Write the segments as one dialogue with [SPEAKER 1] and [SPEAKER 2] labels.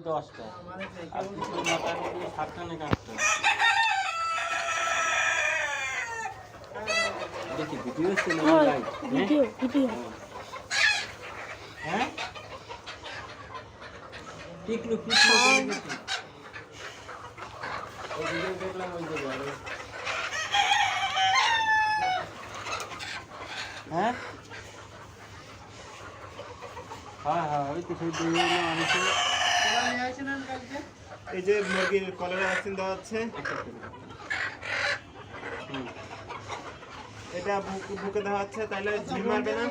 [SPEAKER 1] দশটা। আর না কাটতো দেখি ভিডিও হচ্ছে না
[SPEAKER 2] ভিডিও ভিডিও।
[SPEAKER 1] হ্যাঁ? টিকলু ওই ভিডিও দেখলাম ওই যে হ্যাঁ? হ্যাঁ হ্যাঁ ওই তো সেই মানুষের
[SPEAKER 3] এই যে মুরগির কলেরা ভ্যাকসিন দেওয়া হচ্ছে। এটা বুকে দেওয়া হচ্ছে, তাহলে ঝিম মারবে না?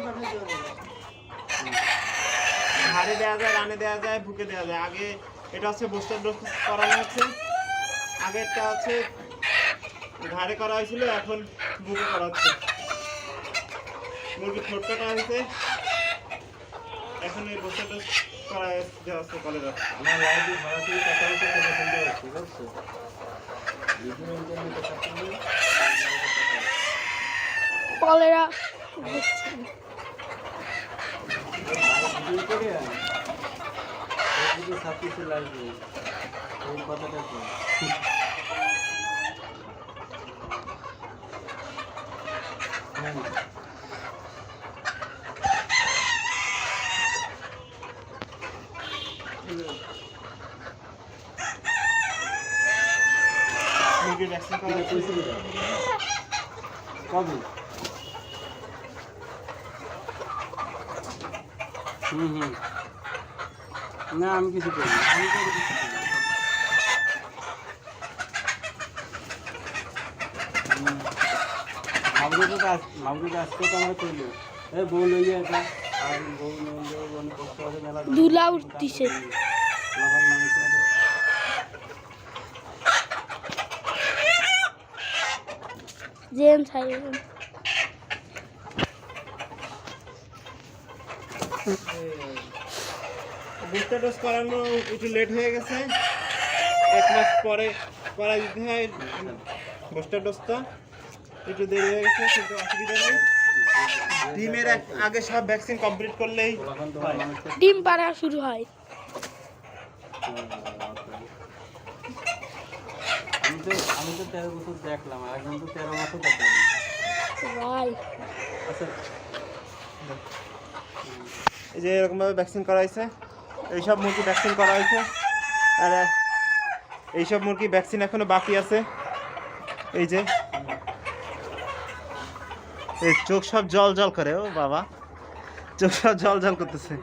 [SPEAKER 3] ঘাড়ে দেওয়া যায়, রানে দেওয়া যায়, বুকে দেওয়া যায়। আগে এটা হচ্ছে বুস্টার ডোজ করানো হচ্ছে। আগেরটা হচ্ছে ঘাড়ে করা হয়েছিল, এখন বুকে করা হচ্ছে। মুরগি ঠোঁট কাটা হয়েছে। এখন এই বুস্টার ডোজ করা দেওয়া হচ্ছে কলেরা
[SPEAKER 1] আমার লাইভে সরাসরি কথা বলতে তোমরা শুনতে পাচ্ছি বুঝছ
[SPEAKER 2] কলেরা
[SPEAKER 1] লাগবে এই কথাটা তো হ্যাঁ।
[SPEAKER 3] মুরগির ভ্যাকসিন
[SPEAKER 1] কোথায়? কবে হুম হুম না আমি কিছু করি আমি কিছু করি। মামুকে তো আজ- তো আজকে তো আমরা কইলো এ বউ লইয়া এটা আর বউ লইলে অনেক কষ্ট হবে মেলা
[SPEAKER 2] দুলা উঠতিছে। জেন সাইলেন
[SPEAKER 3] বুস্টার ডোজ করানো একটু লেট হয়ে গেছে। এক মাস পরে করা দিতে হয়। বুস্টার ডোজটা একটু দেরি হয়ে গেছে কিন্তু অসুবিধা নেই। ডিমের এক- আগে সব ভ্যাকসিন কমপ্লিট করলেই
[SPEAKER 2] ডিম পাড়া শুরু হয়
[SPEAKER 1] আমি তো আমি তো তেরো বছর দেখলাম আর একজন তো তেরো বছর দেখলাম।
[SPEAKER 2] ভাই
[SPEAKER 1] আচ্ছা।
[SPEAKER 3] এই যে এরকমভাবে ভ্যাকসিন করা হয়েছে এইসব মুরগি ভ্যাকসিন করা হয়েছে আর এইসব মুরগি ভ্যাকসিন এখনও বাকি আছে। এই যে এই চোখ সব জল জল করে ও বাবা। চোখ সব জল জল করতেছে।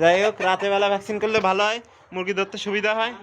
[SPEAKER 3] যাই হোক রাতের বেলা ভ্যাকসিন করলে ভালো হয় মুরগি ধরতে সুবিধা হয়।